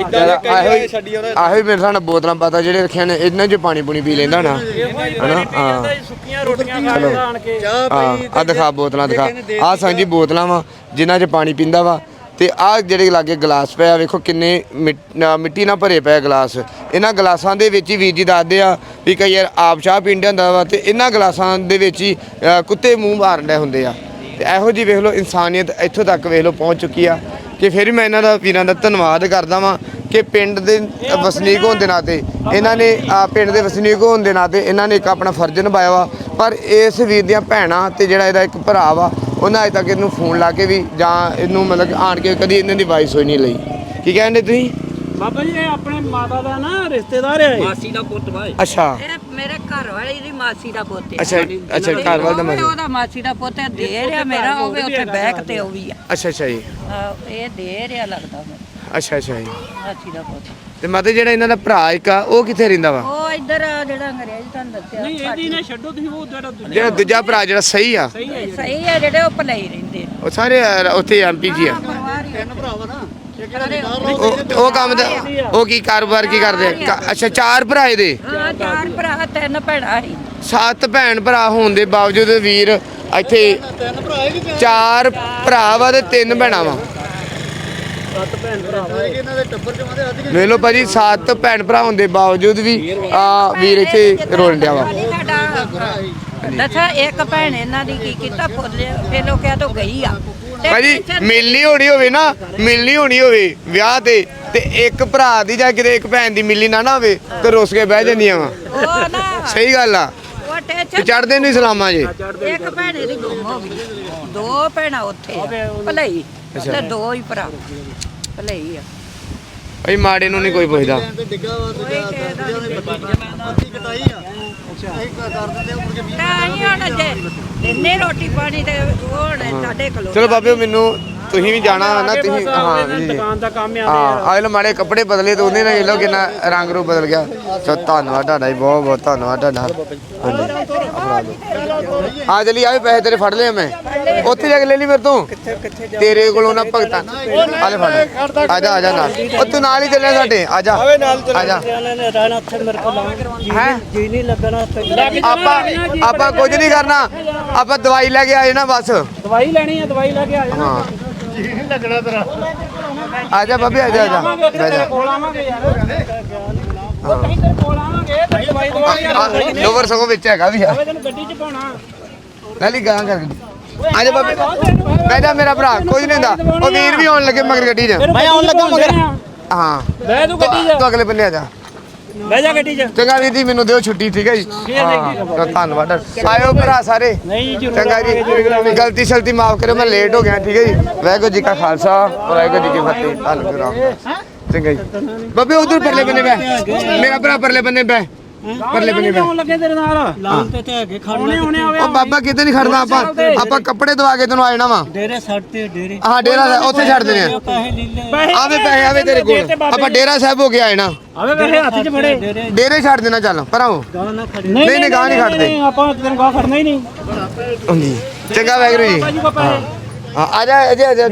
Speaker 4: ਇਦਾਂ ਦੇ ਕਈ ਛੱਡੀ ਉਹਦਾ
Speaker 1: ਆਹੋ ਹੀ ਮੇਰੇ ਸਾਹਮਣੇ ਬੋਤਲਾਂ ਪਤਾ ਜਿਹੜੇ ਰੱਖੀਆਂ ਨੇ ਇਹਨਾਂ 'ਚ ਪਾਣੀ ਪੂਣੀ ਪੀ ਲੈਂਦਾ ਨਾ।
Speaker 3: ਇਹੋ ਹੀ ਪਾਣੀ ਪੀ ਜਾਂਦਾ ਜੀ, ਸੁੱਕੀਆਂ ਰੋਟੀਆਂ ਖਾ ਲੈਂਦਾ ਆਣ ਕੇ।
Speaker 6: ਚਾਹ
Speaker 1: ਆ
Speaker 6: ਪਈ
Speaker 1: ਆ ਦਿਖਾ ਬੋਤਲਾਂ ਦਿਖਾ। ਆ ਸਾਂਝੀ ਬੋਤਲਾਂ ਵਾ ਜਿਨ੍ਹਾਂ 'ਚ ਪਾਣੀ ਪੀਂਦਾ ਵਾ। ਤੇ ਆਹ ਜਿਹੜੇ ਲਾਗੇ ਗਲਾਸ ਪਿਆ ਵੇਖੋ ਕਿੰਨੇ ਮਿੱਟ- ਨਾ ਮਿੱਟੀ ਨਾਲ ਭਰੇ ਪਏ ਗਲਾਸ। ਇਹਨਾਂ ਗਲਾਸਾਂ ਦੇ ਵਿੱਚ ਹੀ ਵੀਰ ਜੀ ਦੱਸਦੇ ਆ ਵੀ ਕਈ ਵਾਰ ਆਪ ਚਾਹ ਪੀਂਦੇ ਹੁੰਦਾ ਵਾ ਤੇ ਇਹਨਾਂ ਗਲਾਸਾਂ ਦੇ ਵਿੱਚ ਹੀ ਅ, ਕੁੱਤੇ ਮੂੰਹ ਮਾਰਨ ਡਏ ਹੁੰਦੇ ਆ। ਤੇ ਇਹੋ ਜੀ ਵੇਖ ਲਓ ਇਨਸਾਨੀਅਤ ਇੱਥੋਂ ਤੱਕ ਵੇਖ ਲਓ ਪਹੁੰਚ ਚੁੱਕੀ ਆ ਕਿ ਫਿਰ ਵੀ ਮੈਂ ਇਹਨਾਂ ਦਾ ਵੀਰਾਂ ਦਾ ਧੰਨਵਾਦ ਕਰਦਾ ਵਾਂ ਕਿ ਪਿੰਡ ਦੇ ਵਸਨੀਕ ਹੋਣ ਦੇ ਨਾਤੇ ਇਹਨਾਂ ਨੇ ਆ ਪਿੰਡ ਦੇ ਵਸਨੀਕ ਹੋਣ ਦੇ ਨਾਤੇ ਇਹਨਾਂ ਨੇ ਇੱਕ ਆਪਣਾ ਫਰਜ਼ ਨਿਭਾਇਆ ਵਾ। ਪਰ ਇਸ ਵੀਰ ਦੀਆਂ ਭੈਣਾਂ ਤੇ ਜਿਹੜਾ ਇਹਦਾ ਇੱਕ ਭਰਾ ਵਾ ਉਹਨਾਂ ਅਜੇ ਤੱਕ ਇਹਨੂੰ ਫੋਨ ਲਾ ਕੇ ਵੀ ਜਾਂ ਇਹਨੂੰ ਮਤਲਬ ਆਣ ਕੇ ਕਦੀ ਇਹਨਾਂ ਦੀ ਵਾਇਸ ਹੋਈ ਨਹੀਂ ਲਈ। ਕੀ ਕਹਿੰਦੇ ਤੁਸੀਂ?
Speaker 3: ਬਾਬਾ ਜੀ ਇਹ ਆਪਣੇ ਮਾਤਾ ਦਾ ਨਾ ਰਿਸ਼ਤੇਦਾਰ ਇਹ।
Speaker 5: ਮਾਸੀ ਦਾ ਪੁੱਤ ਵਾ
Speaker 1: ਅੱਛਾ।
Speaker 5: ਇਹ ਮੇਰੇ ਘਰ ਵਾਲੇ ਦੀ ਮਾਸੀ ਦਾ ਪੁੱਤ ਹੈ।
Speaker 1: ਅੱਛਾ ਅੱਛਾ ਘਰ ਵਾਲ ਦਾ ਮਤਲਬ
Speaker 5: ਉਹਦਾ ਮਾਸੀ ਦਾ ਪੁੱਤ ਹੈ ਦੇ ਰਿਹਾ ਮੇਰਾ ਉਹ ਵੀ ਉੱਥੇ ਬੈਕ ਤੇ ਉਹ ਵੀ ਆ।
Speaker 1: ਅੱਛਾ ਅੱਛਾ ਜੀ।
Speaker 5: ਇਹ ਦੇ ਰਿਹਾ ਲੱਗਦਾ ਮੈਨੂੰ।
Speaker 1: ਅੱਛਾ ਅੱਛਾ ਜੀ।
Speaker 5: ਮਾਸੀ ਦਾ ਪੁੱਤ।
Speaker 1: ਤੇ ਮਤਲਬ ਜਿਹੜਾ ਇਹਨਾਂ ਦਾ ਭਰਾ ਇੱਕ ਆ ਉਹ ਕਿੱਥੇ ਰਹਿੰਦਾ ਵਾ?
Speaker 5: ਉਹ ਇੱਧਰ ਆ ਜਿਹੜਾ ਅੰਗਰੇਜ਼ ਤੁਹਾਨੂੰ ਦੱਸਿਆ
Speaker 3: ਨਹੀਂ ਇਹਦੀ ਨਾ ਛੱਡੋ ਤੁਸੀਂ ਉਹ ਜਿਹੜਾ ਦੂਜਾ
Speaker 1: ਜਿਹੜਾ ਦੂਜਾ ਭਰਾ ਜਿਹੜਾ ਸਹੀ ਆ?
Speaker 5: ਸਹੀ ਹੈ ਜਿਹੜੇ ਉਹ ਭਲਾਈ ਰਹਿੰਦੇ
Speaker 1: ਉਹ ਸਾਰੇ ਅ, ਉੱਥੇ ਐਮਪੀ ਜੀ ਆ।
Speaker 6: ਤਿੰਨ ਭਰਾ ਵਾ ਨਾ
Speaker 1: ਉਹ ਉਹ ਕੰਮ ਦਾ ਉਹ ਕੀ ਕਾਰੋਬਾਰ ਕੀ ਕਰਦੇ? ਆ? ਕ- ਅੱਛਾ ਚਾਰ ਭਰਾ ਇਹਦੇ?
Speaker 5: ਹਾਂ ਚਾਰ ਭਰਾ ਤਿੰਨ ਭੈਣਾਂ ਸੀ
Speaker 1: ਸੱਤ ਭੈਣ ਭਰਾ ਹੋਣ ਦੇ ਬਾਵਜੂਦ ਵੀਰ ਇੱਥੇ
Speaker 6: ਤਿੰਨ ਭਰਾ ਹੀ ਕਿ
Speaker 1: ਚਾਰ ਭਰਾ ਵਾ ਤੇ ਤਿੰਨ ਭੈਣਾਂ ਵਾ।
Speaker 6: ਇਹਨਾਂ ਦੇ ਟੱਬਰ ਚ ਮਾਦੇ ਅੱਜ
Speaker 1: ਵੇਖ ਲਓ ਭਾਜੀ ਸੱਤ ਭੈਣ ਭਰਾ ਹੋਣ ਦੇ ਬਾਵਜੂਦ ਵੀ ਆ ਵੀਰ ਇੱਥੇ ਰੋਣ ਡਿਆ ਵਾ।
Speaker 5: ਦੱਸਾਂ ਇੱਕ ਭੈਣ ਇਹਨਾਂ ਦੀ ਕੀ ਕੀਤਾ ਫੁੱਲ ਫਿਰ ਲੋਕਿਆ ਤੋਂ ਗਈ ਆ। ਤੇ
Speaker 1: ਭਾਜੀ
Speaker 5: ਪਿੱਛੇ-
Speaker 1: ਮਿਲਣੀ ਹੋਣੀ ਹੋਵੇ ਨਾ ਮਿਲਣੀ ਹੋਣੀ ਹੋਵੇ ਵਿਆਹ ਤੇ ਤੇ ਇੱਕ ਭਰਾ ਦੀ ਜਾਂ ਕਿਤੇ ਇੱਕ ਭੈਣ ਦੀ ਮਿਲਣੀ ਨਾ ਨਾ ਹੋਵੇ ਤੇ ਰੁੱਸ ਕੇ ਬਹਿ ਜਾਂਦੀਆਂ ਵਾ।
Speaker 5: ਉਹ ਨਾ
Speaker 1: ਸਹੀ ਗੱਲ ਆ।
Speaker 5: ਉਹ
Speaker 1: ਤੇ
Speaker 5: ਟੈਨਸ਼ਨ
Speaker 1: ਚੜਦੇ ਨਹੀਂ ਸਲਾਮਾਂ ਜੇ।
Speaker 5: ਇੱਕ ਭੈਣ ਇਹਦੀ ਗੁੰਮ ਹੋ ਗਈ। ਦੋ ਭੈਣਾਂ ਉੱਥੇ ਆ ਭਲਈ। ਤੇ ਦੋ ਹੀ ਭਰਾ ਭਲਈ ਆ।
Speaker 1: ਭਾਈ ਮਾੜੇ ਨੂੰ ਨਹੀਂ ਕੋਈ ਪੁੱਛਦਾ।
Speaker 6: ਤੇ ਡਿੱਗਾ ਵਾ ਤੇ ਜਾਂ ਦਰਜਿਆਂ ਦੇ ਬੱਤੀ ਕਟਾਈ ਆ। ਅਸੀਂ ਕਰ ਦਿੰਦੇ ਆ ਮੁੜ ਕੇ
Speaker 5: ਤਾਂ ਹੀ ਹੁਣ ਜੇ ਇੰਨੇ ਰੋਟੀ ਪਾਣੀ ਤੇ ਉਹ ਹੁਣ ਸਾਡੇ ਕੋਲ
Speaker 1: ਚਲੋ ਬਾਬਿਓ ਮੈਨੂੰ ਤੁਸੀਂ ਵੀ ਜਾਣਾ ਨਾ ਤੁਸੀਂ ਹਾਂ ਜੀ ਜੀ।
Speaker 3: ਦੁਕਾਨ ਦਾ ਕੰਮ ਆ
Speaker 1: ਹਾਂ ਆਹ ਲੋ ਮਾੜੇ ਕੱਪੜੇ ਬਦਲੇ ਤੇ ਉਹਦੇ ਨਾਲ ਇਹ ਲੋ ਕਿੰਨਾ ਰੰਗ ਰੂਪ ਬਦਲ ਗਿਆ। ਸੋ ਧੰਨਵਾਦ ਤੁਹਾਡਾ ਜੀ ਬਹੁਤ ਬਹੁਤ ਧੰਨਵਾਦ ਤੁਹਾਡਾ। ਹਾਂਜੀ। ਆ ਜਲੀ ਆਵੇ ਪੈਸੇ ਤੇਰੇ ਫੜ ਲਏ ਮੈਂ। ਉੱਥੇ ਜਾ ਕੇ ਲੈ ਲਈ ਮੇਰੇ ਤੋਂ? ਤੇਰੇ ਕੋਲੋਂ ਨਾ ਭਗਤਾਂ ਆ ਲੈ ਫੜ ਆ ਜਾ ਆ ਜਾ ਨਾਲ। ਉਹ ਤੂੰ ਨਾਲ ਹੀ ਚੱਲਿਆ ਸਾਡੇ ਆ ਜਾ।
Speaker 4: ਆਵੇ ਨਾਲ ਚੱਲ।
Speaker 1: ਆ ਜਾ।
Speaker 3: ਰਹਿਣਾ ਉੱਥੇ ਮੇਰੇ ਕੋਲ ਲਾਉਂ
Speaker 1: ਹੈ?
Speaker 3: ਜੀ ਨਹੀਂ ਲੱਗਣਾ
Speaker 1: ਆਪਾਂ ਆਪਾਂ ਕੁਝ ਨਹੀਂ ਕਰਨਾ। ਆਪਾਂ ਦਵਾਈ ਲੈ ਕੇ ਆਏ ਨਾ ਬਸ।
Speaker 3: ਦਵਾਈ ਲੈਣੀ ਹੈ ਦਵਾਈ ਲੈ ਕੇ ਆ ਜਾਣਾ।
Speaker 1: ਹਾਂ। ਆ ਜਾ ਬਾਬੇ ਆ ਜਾ ਆ ਜਾ। ਬਹਿ ਜਾ।
Speaker 3: ਕੋਲ ਆਵਾਂਗੇ ਯਾਰ। ਉਹ ਕਹੀਂ ਤੇਰੇ ਕੋਲ ਆਵਾਂਗੇ ਤੇ ਦਵਾਈ ਦਵਾਈ
Speaker 1: ਲੋਵਰ ਸਗੋਂ ਵਿੱਚ ਹੈਗਾ ਵੀ ਆ।
Speaker 3: ਤੈਨੂੰ ਗੱਡੀ 'ਚ ਪਾਉਣਾ।
Speaker 1: ਲੈ ਲਈ ਗਾਂ ਕਰ ਆ ਜਾ ਬਾਬੇ ਬਹਿ ਜਾ ਮੇਰਾ ਭਰਾ ਕੁਝ ਨਹੀਂ ਹੁੰਦਾ। ਉਹ ਵੀਰ ਵੀ ਆਉਣ ਲੱਗੇ ਮਗਰ ਗੱਡੀ 'ਚ।
Speaker 2: ਮੈਂ ਆਉਣ ਲੱਗਾ ਮਗਰ।
Speaker 1: ਹਾਂ।
Speaker 3: ਬਹਿ ਤੂੰ ਗੱਡੀ 'ਚ।
Speaker 1: ਤੂੰ ਅਗਲੇ ਬੰਨੇ ਆ ਜਾ।
Speaker 3: ਬਹਿ ਜਾ ਗੱਡੀ 'ਚ।
Speaker 1: ਚੰਗਾ ਵੀਰ ਜੀ ਮੈਨੂੰ ਦਿਓ ਛੁੱਟੀ ਠੀਕ ਹੈ ਜੀ? ਹਾਂ ਧੰਨਵਾਦ। ਆਇਓ ਭਰਾ ਸਾਰੇ।
Speaker 3: ਨਹੀਂ ਜੀ
Speaker 1: ਚੰਗਾ ਜੀ ਗਲਤੀ ਸ਼ਲਤੀ ਮਾਫ ਕਰਿਓ ਮੈਂ ਲੇਟ ਹੋ ਗਿਆ ਠੀਕ ਹੈ ਜੀ? ਵਾਹਿਗੁਰੂ ਜੀ ਕਾ ਖਾਲਸਾ ਵਾਹਿਗੁਰੂ ਜੀ ਕੀ ਫਤਿਹ। ਧੰਨ ਰਾਮ ਚੰਗਾ ਜੀ। ਬਾਬੇ ਉਧਰ ਪਰਲੇ ਬੰਨੇ ਬੈ ਮੇਰਾ ਭਰਾ ਪਰਲੇ ਬੰਨੇ ਬੈ ਪਰਲੇ ਬੰਨੇ ਬੈ
Speaker 3: ਲੱਗੇ ਤੇਰੇ ਨਾਲ? ਲਾਉਂ ਤੇ ਤੇ ਹੈਗੇ ਖਾਣੇ ਹੁਣੇ ਆਵੇ
Speaker 1: ਉਹ ਬਾਬਾ ਕਿਤੇ ਨਹੀਂ ਖੜਨਾ ਆਪਾਂ। ਆਪਾਂ ਕੱਪੜੇ ਦਵਾ ਕੇ ਤੈਨੂੰ ਆ ਜਾਣਾ ਵਾ।
Speaker 3: ਡੇਰੇ ਛੱਡ ਤੇ ਡੇਰੇ।
Speaker 1: ਹਾਂ ਡੇਰਾ ਉੱਥੇ ਛੱਡ ਦੇਣੇ ਆ। ਆਵੇ ਪੈਸੇ ਆਵੇ ਤੇਰੇ ਕੋਲ। ਆਪਾਂ ਡੇਰਾ ਸਾਹਿਬ ਹੋ ਕੇ ਆ ਜਾਣਾ।
Speaker 3: ਆਵੇ ਪੈਸੇ ਹੱਥ 'ਚ ਫੜੇ।
Speaker 1: ਡੇਰੇ। ਛੱਡ ਦੇਣਾ ਚੱਲ ਪਰਾਂ
Speaker 3: ਨਹੀਂ
Speaker 1: ਨਹੀਂ, ਨਹੀਂ, ਗਾਹ ਨਹੀਂ ਖੜਦੇ।
Speaker 3: ਆਪਾਂ ਤੈਨੂੰ ਗਾਹ ਖੜਨਾ ਹੀ ਨਹੀਂ।
Speaker 1: ਚੰਗਾ ਵਾਹਿਗੁਰੂ ਜੀ। ਆ ਜਾ ਆ ਜਾ ਆ ਜਾ।